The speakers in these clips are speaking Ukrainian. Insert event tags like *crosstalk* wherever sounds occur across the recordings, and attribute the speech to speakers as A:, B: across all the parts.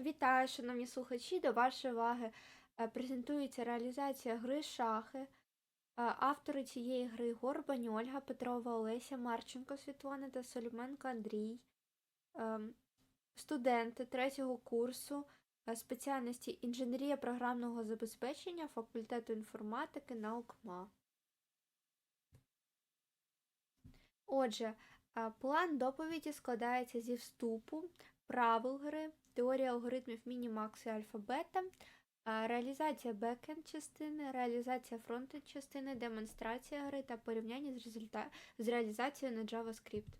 A: Вітаю, шановні слухачі! До вашої уваги е, презентується реалізація гри шахи. Е, Автори цієї гри Горбань Ольга, Петрова Олеся, Марченко Світлана та Соліменко Андрій. Ем, Студенти третього курсу е, спеціальності інженерія програмного забезпечення факультету інформатики наук МА. Отже, план доповіді складається зі вступу, правил гри, теорія алгоритмів мінімакс і альфа-бета, реалізація бекенд частини, реалізація фронтенд частини, демонстрація гри та порівняння з, результа... з реалізацією на JavaScript.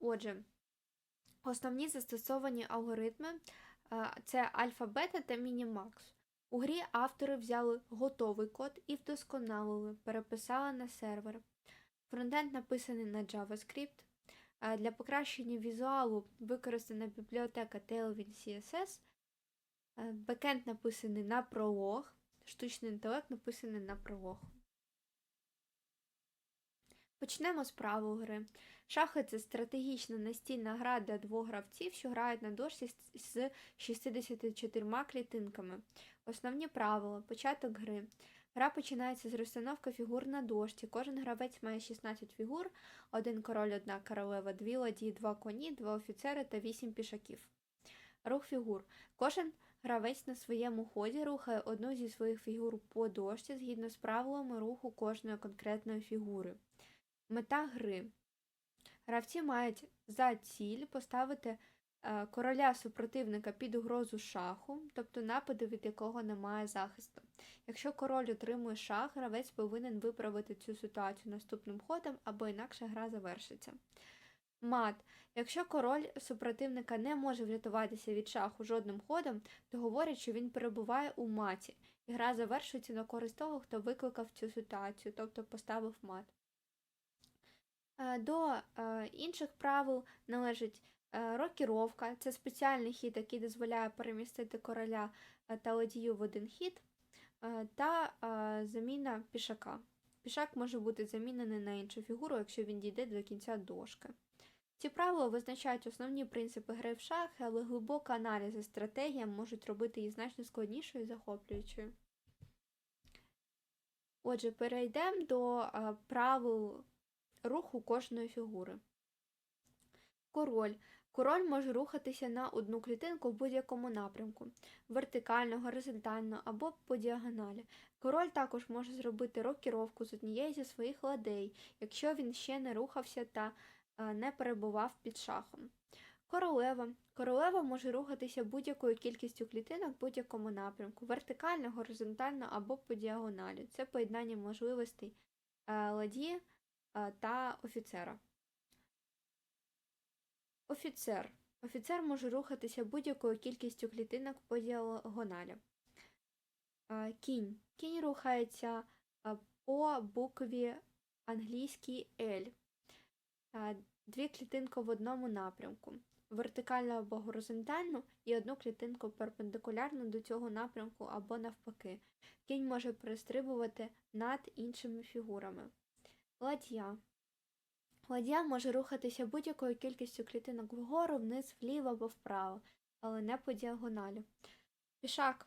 A: Отже, основні застосовані алгоритми це альфа-бета та мінімакс. У грі автори взяли готовий код і вдосконалили, переписали на сервер. Фронтенд написаний на JavaScript. Для покращення візуалу використана бібліотека Tailwind CSS. Е, Бекенд написаний на пролог. Штучний інтелект написаний на пролог. Почнемо з правил гри. Шахи це стратегічна настільна гра для двох гравців, що грають на дошці з 64 клітинками. Основні правила. Початок гри. Гра починається з розстановки фігур на дошці. Кожен гравець має 16 фігур, один король, одна королева, дві ладії, два коні, два офіцери та вісім пішаків. Рух фігур. Кожен гравець на своєму ході рухає одну зі своїх фігур по дошці згідно з правилами руху кожної конкретної фігури. Мета гри. Гравці мають за ціль поставити короля супротивника під угрозу шаху, тобто нападу, від якого немає захисту. Якщо король отримує шах, гравець повинен виправити цю ситуацію наступним ходом, або інакше гра завершиться. Мат. Якщо король супротивника не може врятуватися від шаху жодним ходом, то говорять, що він перебуває у маті, і гра завершується на користь того, хто викликав цю ситуацію, тобто поставив мат. Е, До е, інших правил належить е, рокіровка. Це спеціальний хід, який дозволяє перемістити короля е, та ладію в один хід, е, та е, заміна пішака. Пішак може бути замінений на іншу фігуру, якщо він дійде до кінця дошки. Ці правила визначають основні принципи гри в шахи, але глибокий аналіз і стратегія можуть робити її значно складнішою і захоплюючою. Отже, перейдемо до е, правил руху кожної фігури. Король. Король може рухатися на одну клітинку в будь-якому напрямку вертикально, горизонтально або по діагоналі. Король також може зробити рокіровку з однієї зі своїх ладей, якщо він ще не рухався та е, не перебував під шахом. Королева. Королева може рухатися будь-якою кількістю клітинок в будь-якому напрямку вертикально, горизонтально або по діагоналі. Це поєднання можливостей е, ладьї е, та офіцера. Офіцер. Офіцер може рухатися будь-якою кількістю клітинок по діагоналі. Кінь. Кінь рухається по букві англійській L. Дві клітинки в одному напрямку. Вертикально або горизонтально і одну клітинку перпендикулярно до цього напрямку або навпаки. Кінь може перестрибувати над іншими фігурами. Ладья. Ладья може рухатися будь-якою кількістю клітинок вгору, вниз, вліво або вправо, але не по діагоналі. Пішак.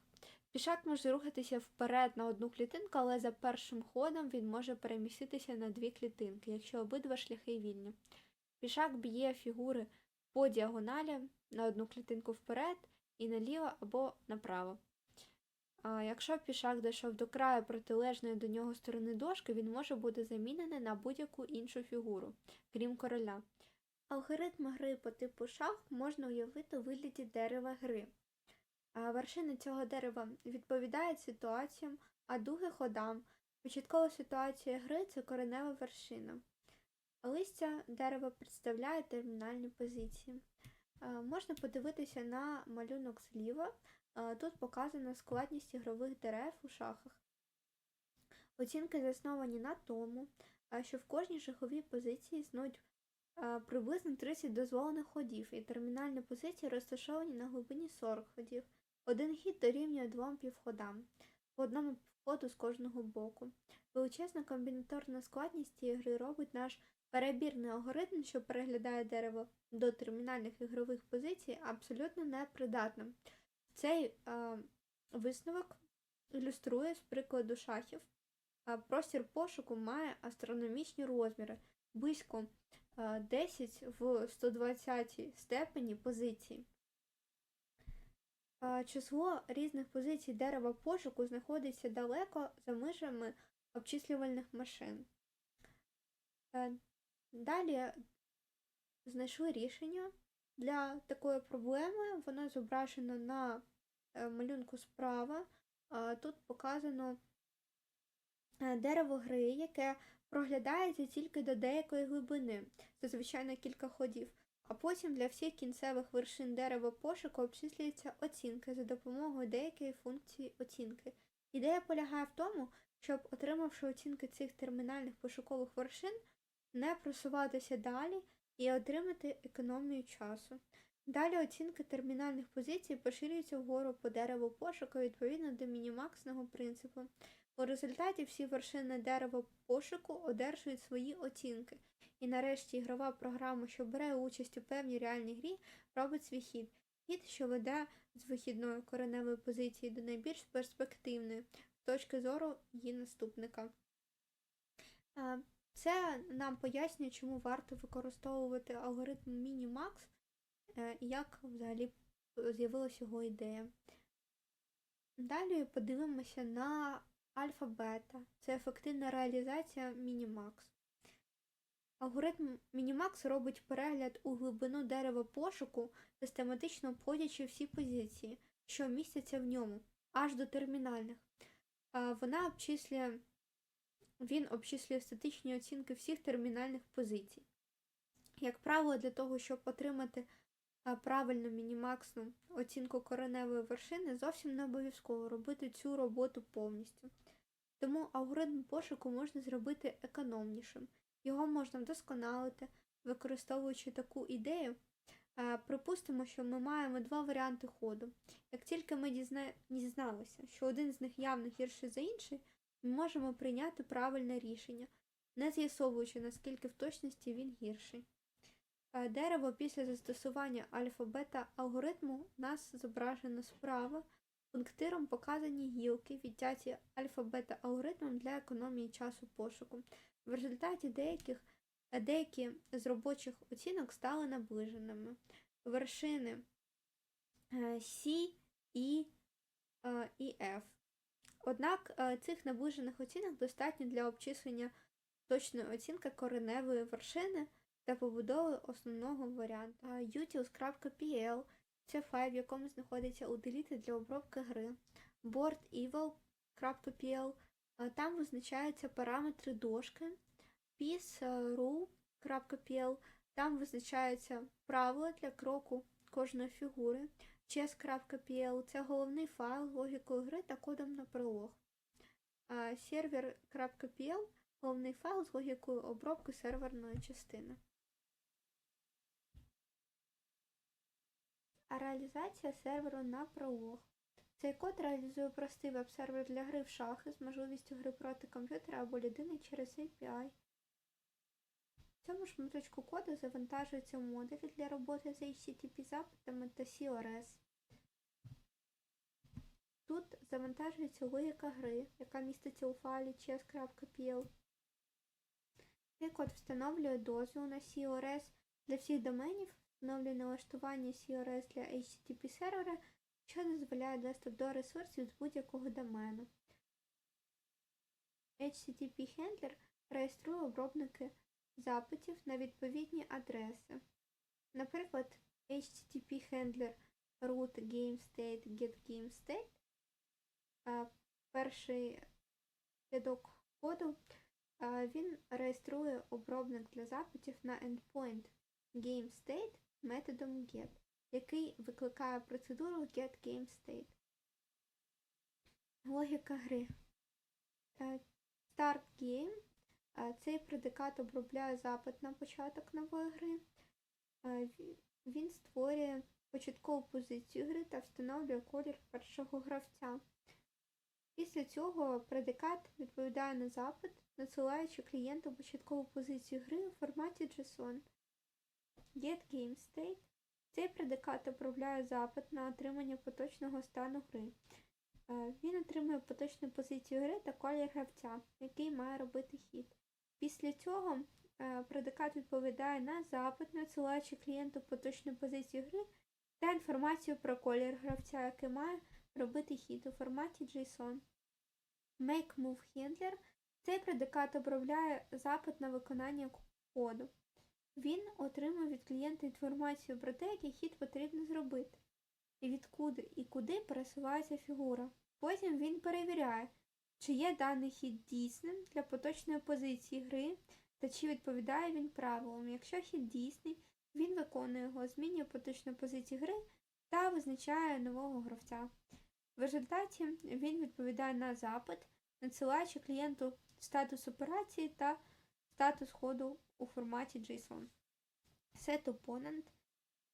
A: Пішак може рухатися вперед на одну клітинку, але за першим ходом він може переміститися на дві клітинки, якщо обидва шляхи вільні. Пішак б'є фігури по діагоналі на одну клітинку вперед і наліво або направо. Якщо пішак дійшов до краю протилежної до нього сторони дошки, він може бути замінений на будь-яку іншу фігуру, крім короля. Алгоритм гри по типу шах можна уявити у вигляді дерева гри. А вершина цього дерева відповідають ситуаціям, а дуги ходам. Початкова ситуація гри це коренева вершина. Листя дерева представляє термінальні позиції. Можна подивитися на малюнок зліва. Тут показана складність ігрових дерев у шахах. Оцінки засновані на тому, що в кожній шаховій позиції існують приблизно 30 дозволених ходів, і термінальні позиції розташовані на глибині 40 ходів. Один хід дорівнює двом півходам, по одному півходу з кожного боку. Величезна комбінаторна складність цієї гри робить наш Перебірний алгоритм, що переглядає дерево до термінальних ігрових позицій, абсолютно непридатним. Цей е, висновок ілюструє з прикладу шахів. Простір пошуку має астрономічні розміри, близько е, 10 в 120 степені позицій. Е, Число різних позицій дерева пошуку знаходиться далеко за межами обчислювальних машин. Е, Далі знайшли рішення для такої проблеми. Воно зображено на е, малюнку справа. Тут показано е, дерево гри, яке проглядається тільки до деякої глибини, зазвичай на кілька ходів. А потім для всіх кінцевих вершин дерева пошуку обчислюється оцінка за допомогою деякої функції оцінки. Ідея полягає в тому, щоб, отримавши оцінки цих термінальних пошукових вершин, не просуватися далі і отримати економію часу. Далі оцінка термінальних позицій поширюється вгору по дереву пошуку відповідно до мінімаксного принципу. У результаті всі вершини дерева пошуку одержують свої оцінки. І нарешті ігрова програма, що бере участь у певній реальній грі, робить свій хід. Хід, що веде з вихідної кореневої позиції до найбільш перспективної з точки зору її наступника. Е, Це нам пояснює, чому варто використовувати алгоритм Minimax е, як взагалі з'явилася його ідея. Далі подивимося на альфа-бета. Це ефективна реалізація Minimax. Алгоритм Minimax робить перегляд у глибину дерева пошуку, систематично обходячи всі позиції, що містяться в ньому, аж до термінальних. Вона обчислює, він обчислює статичні оцінки всіх термінальних позицій. Як правило, для того, щоб отримати правильну мінімаксну оцінку кореневої вершини, зовсім не обов'язково робити цю роботу повністю. Тому алгоритм пошуку можна зробити економнішим. Його можна вдосконалити, використовуючи таку ідею. Припустимо, що ми маємо два варіанти ходу. Як тільки ми дізналися, що один з них явно гірший за інший, ми можемо прийняти правильне рішення, не з'ясовуючи, наскільки в точності він гірший. Е, Дерево після застосування альфа-бета алгоритму нас зображено справа. Пунктиром показані гілки, відтяті альфа-бета алгоритмом для економії часу пошуку. В результаті деяких, е, деякі з робочих оцінок стали наближеними. Вершини е, C, E і F. Однак е, цих наближених оцінок достатньо для обчислення точної оцінки кореневої вершини та побудови основного варіанту. utils.pl це файл, в якому знаходиться утиліти для обробки гри. boardevil.pl Е, Там визначаються параметри дошки, piece.ru.pl, там визначаються правила для кроку кожної фігури, chess.pl це головний файл логікою гри та кодом на прилог. Server.pl головний файл з логікою обробки серверної частини. А реалізація серверу на пролог. Цей код реалізує простий веб-сервер для гри в шахи з можливістю гри проти комп'ютера або людини через API. В цьому шматочку коду завантажуються модулі для роботи з HTTP запитами та CRS. Тут завантажується логіка гри, яка міститься у файлі chess.pl. Цей код встановлює дозвіл на CRS для всіх доменів, встановлює налаштування CRS для HTTP сервера що дозволяє доступ до ресурсів з будь-якого домену. HTTP Handler реєструє обробники запитів на відповідні адреси. Наприклад, HTTP Handler root GameState getGameState. Перший рядок коду він реєструє обробник для запитів на endpoint GameState методом get який викликає процедуру getGameState. Логіка гри. Start Game. Цей предикат обробляє запит на початок нової гри. Він створює початкову позицію гри та встановлює колір першого гравця. Після цього предикат відповідає на запит, надсилаючи клієнту початкову позицію гри у форматі JSON. GetGameState. Цей предикат управляє запит на отримання поточного стану гри. Він отримує поточну позицію гри та колір гравця, який має робити хід. Після цього е, предикат відповідає на запит, надсилаючи клієнту поточну позицію гри та інформацію про колір гравця, який має робити хід у форматі JSON. MakeMoveHandler цей предикат обробляє запит на виконання коду. Він отримує від клієнта інформацію про те, який хід потрібно зробити, відкуди і куди пересувається фігура. Потім він перевіряє, чи є даний хід дійсним для поточної позиції гри та чи відповідає він правилам. Якщо хід дійсний, він виконує його, змінює поточну позицію гри та визначає нового гравця. В результаті він відповідає на запит, надсилаючи клієнту статус операції та статус ходу у форматі JSON. SetOpponent.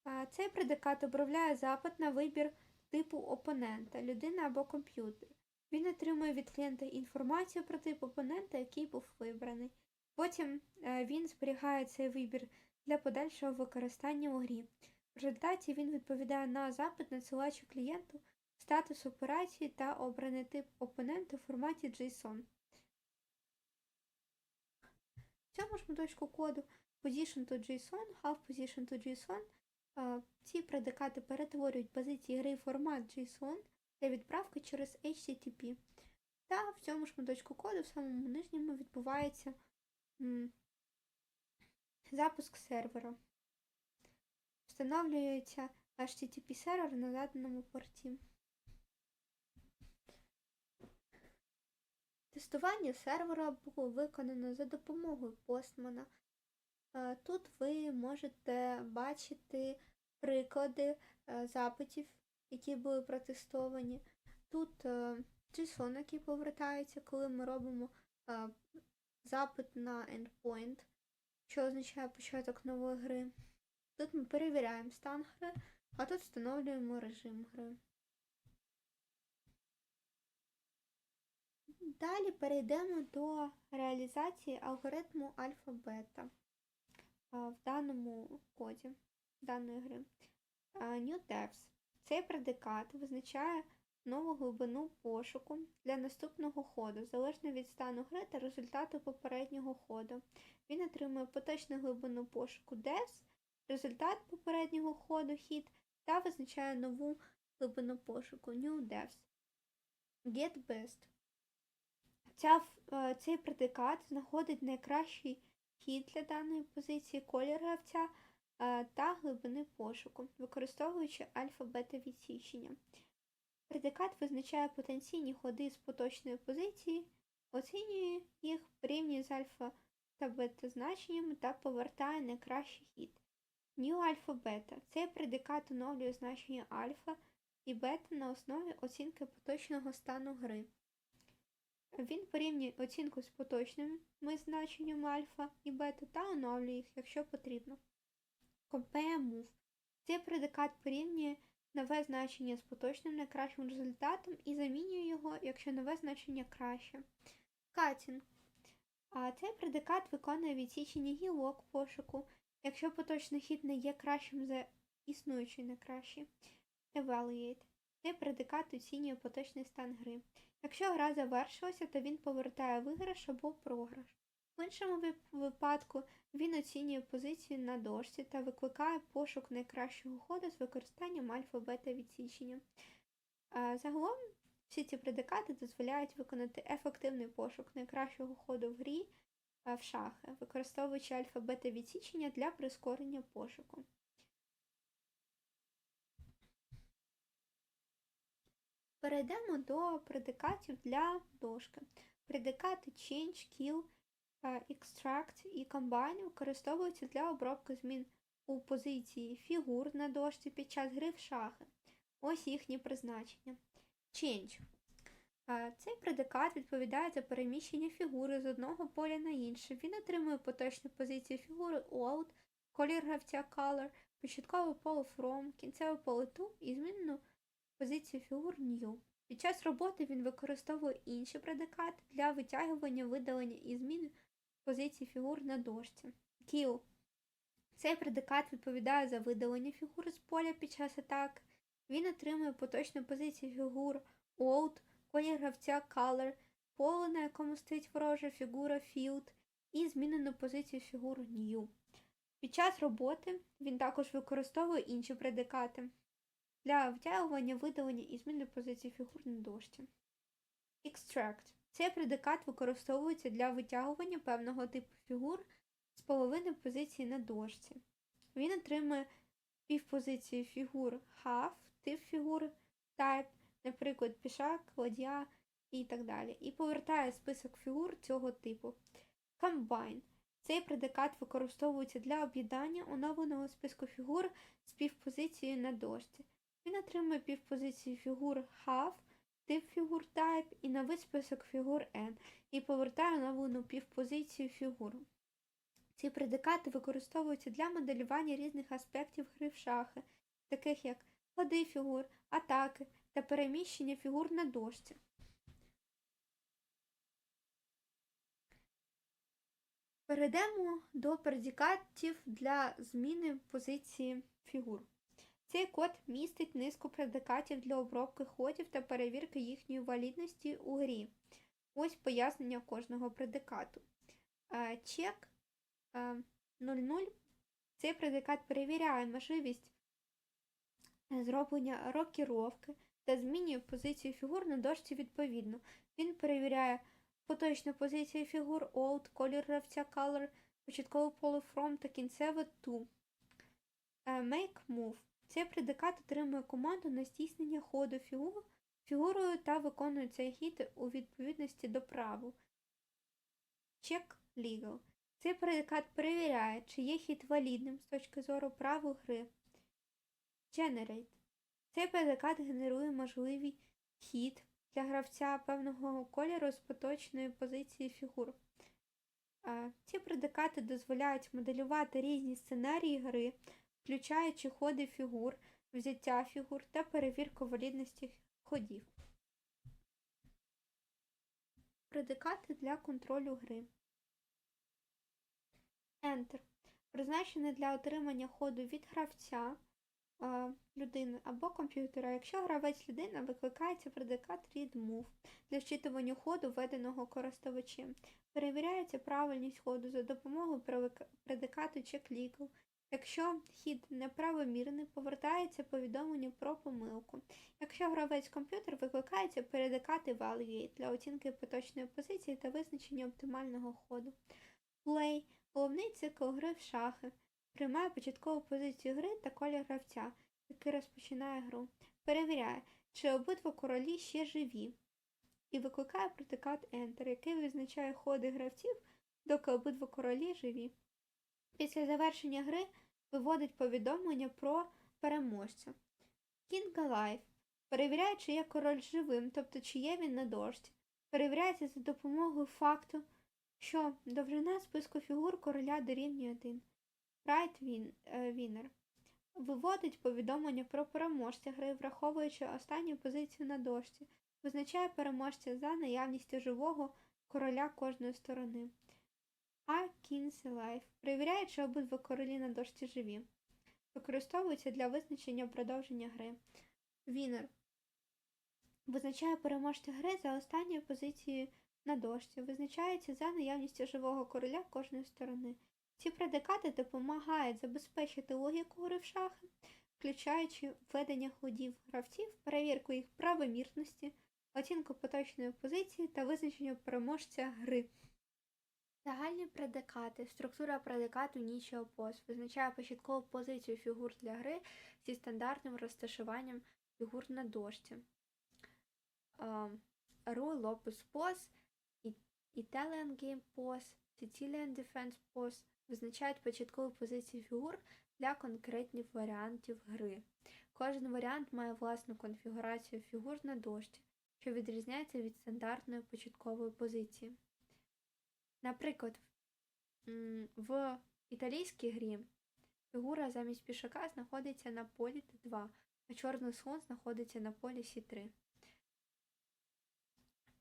A: А, Цей предикат обробляє запит на вибір типу опонента, людина або комп'ютер. Він отримує від клієнта інформацію про тип опонента, який був вибраний. Потім е, він зберігає цей вибір для подальшого використання у грі. В результаті він відповідає на запит, надсилаючи клієнту статус операції та обраний тип опонента у форматі JSON. В цьому ж моточку коду Position to JSON, Half Position to JSON. е, Ці предикати перетворюють позиції гри в формат JSON для відправки через HTTP. Та в цьому ж моточку коду, в самому нижньому, відбувається м, запуск сервера. Встановлюється HTTP сервер на заданому порті. Тестування сервера було виконано за допомогою Postman. Е, Тут ви можете бачити приклади е, запитів, які були протестовані. Тут е, JSON, який повертається, коли ми робимо е, запит на endpoint, що означає початок нової гри. Тут ми перевіряємо стан гри, а тут встановлюємо режим гри. Далі перейдемо до реалізації алгоритму альфа-бета в даному коді даної гри. New Devs. Цей предикат визначає нову глибину пошуку для наступного ходу, залежно від стану гри та результату попереднього ходу. Він отримує поточну глибину пошуку Devs, результат попереднього ходу хід та визначає нову глибину пошуку New Devs. Get Best. Ця, е, цей предикат знаходить найкращий хід для даної позиції, колір гравця та глибини пошуку, використовуючи альфа-бета відсічення. Предикат визначає потенційні ходи з поточної позиції, оцінює їх, порівнює з альфа та бета значеннями та повертає найкращий хід. New альфа-бета. Цей предикат оновлює значення альфа і бета на основі оцінки поточного стану гри. Він порівнює оцінку з поточними значеннями альфа і бета та оновлює їх, якщо потрібно. Compare Цей предикат порівнює нове значення з поточним найкращим результатом і замінює його, якщо нове значення краще. Cutting. А цей предикат виконує відсічення гілок пошуку, якщо поточний хід не є кращим за існуючий найкращий. Evaluate. Цей предикат оцінює поточний стан гри. Якщо гра завершилася, то він повертає виграш або програш. В іншому випадку він оцінює позицію на дошці та викликає пошук найкращого ходу з використанням альфа-бета відсічення. Загалом всі ці предикати дозволяють виконати ефективний пошук найкращого ходу в грі в шахи, використовуючи альфа-бета відсічення для прискорення пошуку. Перейдемо до предикатів для дошки. Предикати change, kill, extract і combine використовуються для обробки змін у позиції фігур на дошці під час гри в шахи. Ось їхнє призначення. Change. Е, Цей предикат відповідає за переміщення фігури з одного поля на інше. Він отримує поточну позицію фігури out, колір гравця color, початкове поле from, кінцеве поле to і змінну позицію фігур new. Під час роботи він використовує інші предикати для витягування, видалення і зміни позицій фігур на дошці. Kill. Цей предикат відповідає за видалення фігур з поля під час атаки. Він отримує поточну позицію фігур Out, колір гравця Color, поле, на якому стоїть ворожа фігура Field, і змінену позицію фігур New. Під час роботи він також використовує інші предикати для втягування, видалення і зміни позиції фігур на дошці. Extract. Цей предикат використовується для витягування певного типу фігур з половини позиції на дошці. Він отримує півпозиції фігур half, тип фігур type, наприклад, пішак, ладья і так далі, і повертає список фігур цього типу. Combine. Цей предикат використовується для об'єднання оновленого списку фігур з півпозицією на дошці. Він отримує півпозиції фігур half, тип фігур type і новий список фігур N і повертає оновлену півпозицію фігур. Ці предикати використовуються для моделювання різних аспектів гри в шахи, таких як ходи фігур, атаки та переміщення фігур на дошці. Перейдемо до предикатів для зміни позиції фігур. Цей код містить низку предикатів для обробки ходів та перевірки їхньої валідності у грі. Ось пояснення кожного предикату. Е, Чек 00. Цей предикат перевіряє можливість зроблення рокіровки та змінює позицію фігур на дошці відповідно. Він перевіряє поточну позицію фігур Old, колір гравця Color, початкове поле From та кінцеве To. Е, Make Move. Цей предикат отримує команду на здійснення ходу фігур, фігурою та виконує цей хід у відповідності до правил. Check Legal. Цей предикат перевіряє, чи є хід валідним з точки зору правил гри. Generate. Цей предикат генерує можливий хід для гравця певного кольору з поточної позиції фігур. Ці предикати дозволяють моделювати різні сценарії гри, включаючи ходи фігур, взяття фігур та перевірку валідності ходів. Предикати для контролю гри. Enter. Призначений для отримання ходу від гравця людини або комп'ютера. Якщо гравець людина, викликається предикат readMove для вчитування ходу, введеного користувачем. Перевіряється правильність ходу за допомогою предикату checkLegal. Якщо хід неправомірний, повертається повідомлення про помилку. Якщо гравець комп'ютер викликається предикат Evaluate для оцінки поточної позиції та визначення оптимального ходу. Play головний цикл гри в шахи. Приймає початкову позицію гри та колір гравця, який розпочинає гру. Перевіряє, чи обидва королі ще живі. І викликає предикат Enter, який визначає ходи гравців, доки обидва королі живі. Після завершення гри виводить повідомлення про переможця. King Alive перевіряє, чи є король живим, тобто чи є він на дошці. Перевіряється за допомогою факту, що довжина списку фігур короля дорівнює 1. Right Winner виводить повідомлення про переможця гри, враховуючи останню позицію на дошці, визначає переможця за наявністю живого короля кожної сторони. А Kings Alive перевіряє, чи обидва королі на дошці живі. Використовується для визначення продовження гри. Winner визначає переможця гри за останньою позицією на дошці, визначається за наявністю живого короля кожної сторони. Ці предикати допомагають забезпечити логіку гри в шахи, включаючи введення ходів гравців, перевірку їх правомірності, оцінку поточної позиції та визначення переможця гри. Загальні предикати. Структура предикату ніч і опос визначає початкову позицію фігур для гри зі стандартним розташуванням фігур на дошці. Rule Opus Pos, Italian Game Pos, Sicilian Defense Pos визначають початкову позицію фігур для конкретних варіантів гри. Кожен варіант має власну конфігурацію фігур на дошці, що відрізняється від стандартної початкової позиції. Наприклад, в італійській грі фігура замість пішака знаходиться на полі Т2, а чорний слон знаходиться на полі С3.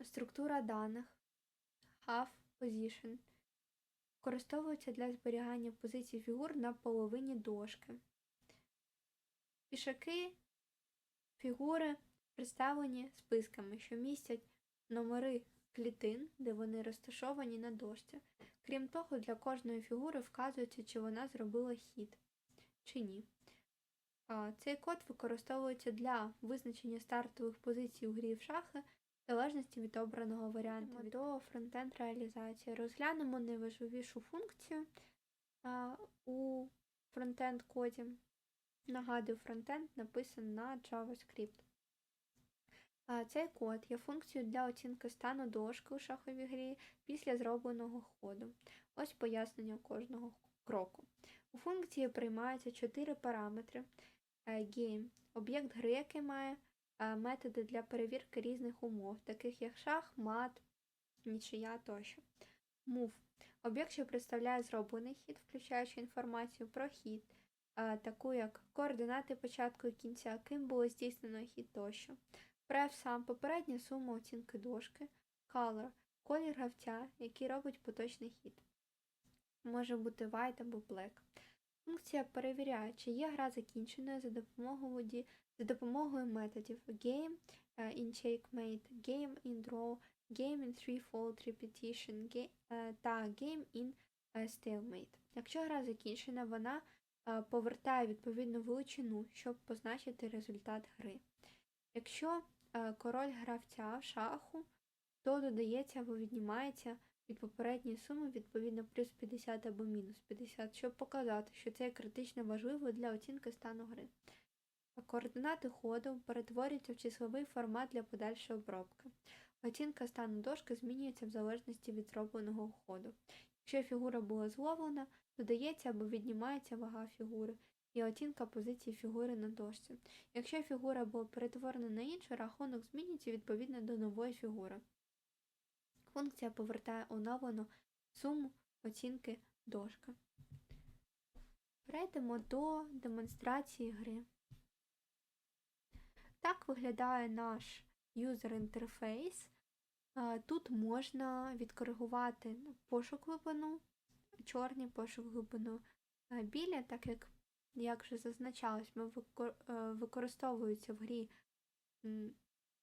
A: Структура даних half position використовується для зберігання позицій фігур на половині дошки. Пішаки фігури представлені списками, що містять номери клітин, де вони розташовані на дошці. Крім того, для кожної фігури вказується, чи вона зробила хід чи ні. Цей код використовується для визначення стартових позицій у грі в шахи в залежності від обраного варіанту. До фронтенд реалізації розглянемо найважливішу функцію у фронтенд коді. Нагадую, фронтенд написаний на JavaScript. Цей код є функцією для оцінки стану дошки у шаховій грі після зробленого ходу. Ось пояснення кожного кроку. У функції приймаються чотири параметри. Е, Game – об'єкт гри, який має е, методи для перевірки різних умов, таких як шах, мат, нічия тощо. Move – об'єкт, що представляє зроблений хід, включаючи інформацію про хід, е, таку як координати початку і кінця, ким було здійснено хід тощо. Прев сам попередня сума оцінки дошки, Color – колір гравця, який робить поточний хід. Може бути white або black. Функція перевіряє, чи є гра закінченою за допомогою, за допомогою методів Game е, in Checkmate, Game in Draw, Game in Threefold Repetition е, та Game in е, Stalemate. Якщо гра закінчена, вона повертає відповідну величину, щоб позначити результат гри. Якщо король гравця шаху, то додається або віднімається від попередньої суми відповідно плюс 50 або мінус 50, щоб показати, що це критично важливо для оцінки стану гри. Координати ходу перетворюються в числовий формат для подальшої обробки. Оцінка стану дошки змінюється в залежності від зробленого ходу. Якщо фігура була зловлена, додається або віднімається вага фігури і оцінка позиції фігури на дошці. Якщо фігура була перетворена на іншу, рахунок змінюється відповідно до нової фігури. Функція повертає оновлену суму оцінки дошки. Перейдемо до демонстрації гри. Так виглядає наш юзер інтерфейс. Тут можна відкоригувати пошук глибину, чорний пошук глибину біля, так як, як вже зазначалось, ми е, в грі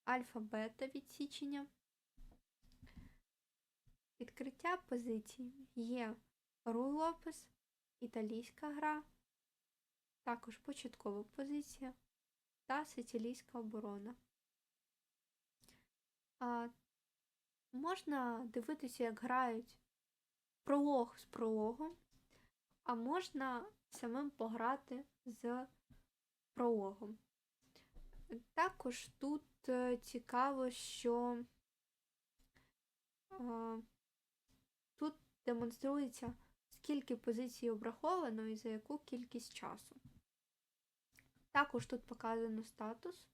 A: альфа-бета відсічення. Відкриття позицій є рулопис, італійська гра, також початкова позиція та сицилійська оборона. А, можна дивитися, як грають пролог з прологом, а можна самим пограти з прологом. Також тут е, цікаво, що а, тут демонструється, скільки позицій обраховано і за яку кількість часу. Також тут показано статус.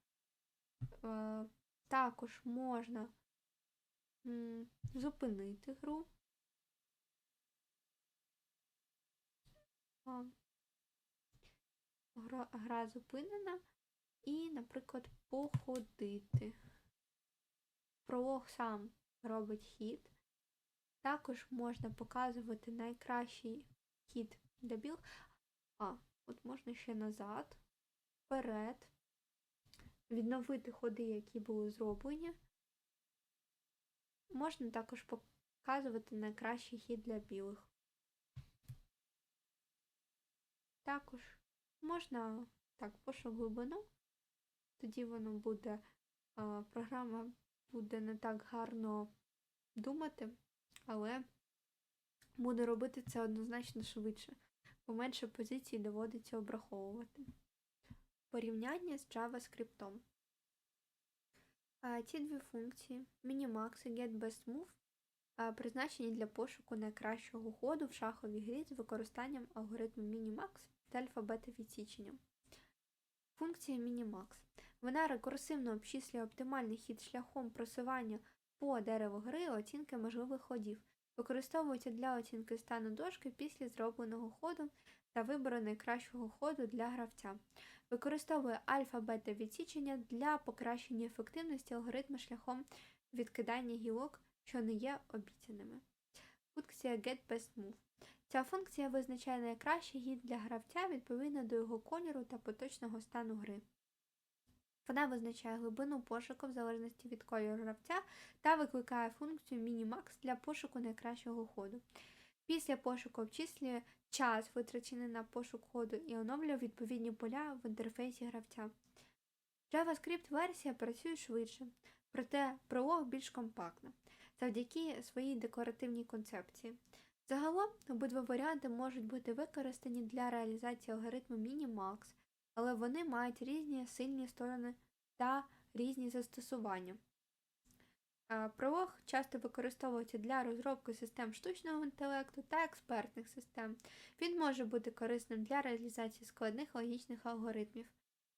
A: Е, Також можна зупинити гру. Гра, зупинена. І, наприклад, походити. Пролог сам робить хід. Також можна показувати найкращий хід для біл. А, от можна ще назад, вперед, відновити ходи, які були зроблені. Можна також показувати найкращий хід для білих. Також можна так, пошук глибину, тоді воно буде, програма буде не так гарно думати, але буде робити це однозначно швидше, бо менше позицій доводиться обраховувати. Порівняння з JavaScript. Ці дві функції Minimax і GetBestMove призначені для пошуку найкращого ходу в шаховій грі з використанням алгоритму Minimax та альфабета відсіченням. Функція Minimax. Вона рекурсивно обчислює оптимальний хід шляхом просування по дереву гри оцінки можливих ходів. Використовується для оцінки стану дошки після зробленого ходу та вибору найкращого ходу для гравця. Використовує альфа-бета відсічення для покращення ефективності алгоритму шляхом відкидання гілок, що не є обіцяними. Функція Get Best Move. Ця функція визначає найкращий гід для гравця відповідно до його кольору та поточного стану гри. Вона визначає глибину пошуку в залежності від кольору гравця та викликає функцію Minimax для пошуку найкращого ходу. Після пошуку обчислює час, витрачений на пошук ходу, і оновлює відповідні поля в інтерфейсі гравця. JavaScript версія працює швидше, проте пролог більш компактна, завдяки своїй декларативній концепції. Загалом обидва варіанти можуть бути використані для реалізації алгоритму Minimax, але вони мають різні сильні сторони та різні застосування. Пролог часто використовується для розробки систем штучного інтелекту та експертних систем. Він може бути корисним для реалізації складних логічних алгоритмів.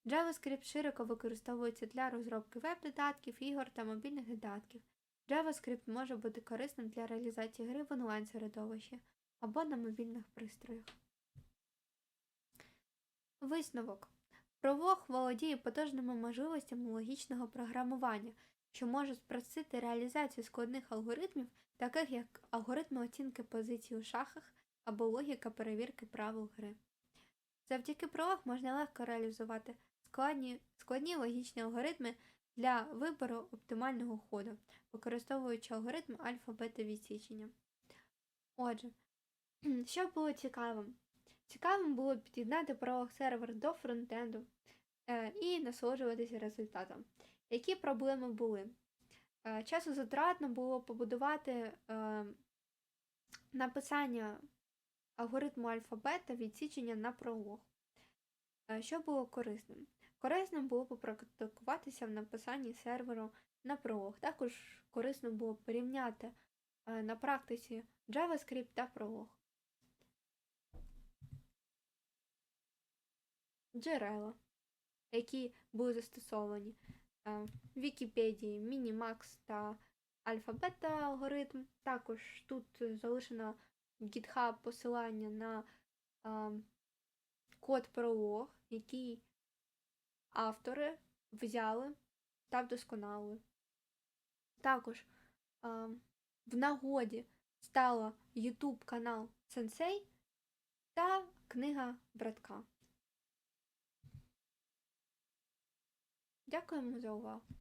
A: JavaScript широко використовується для розробки веб-додатків, ігор та мобільних додатків. JavaScript може бути корисним для реалізації гри в онлайн-середовищі або на мобільних пристроях. Висновок. Пролог володіє потужними можливостями логічного програмування, що може спростити реалізацію складних алгоритмів, таких як алгоритми оцінки позицій у шахах або логіка перевірки правил гри. Завдяки пролог можна легко реалізувати складні, складні логічні алгоритми для вибору оптимального ходу, використовуючи алгоритм альфа-бета відсічення. Отже, *clears throat* що було цікавим? Цікавим було під'єднати пролог сервер до фронтенду е, і насолоджуватися результатом. Які проблеми були? Е, часозатратно було побудувати е, написання алгоритму альфа-бета відсічення на пролог. Що було корисним? Корисним було попрактикуватися в написанні серверу на пролог. Також корисно було порівняти е, на практиці JavaScript та пролог. Джерела, які були застосовані е, в Вікіпедії, Minimax та Альфа-Бета алгоритм. Також тут залишено GitHub посилання на е, код пролог, який автори взяли та вдосконалили. Також е, в нагоді стала YouTube канал Сенсей та книга братка. Дякуємо за увагу.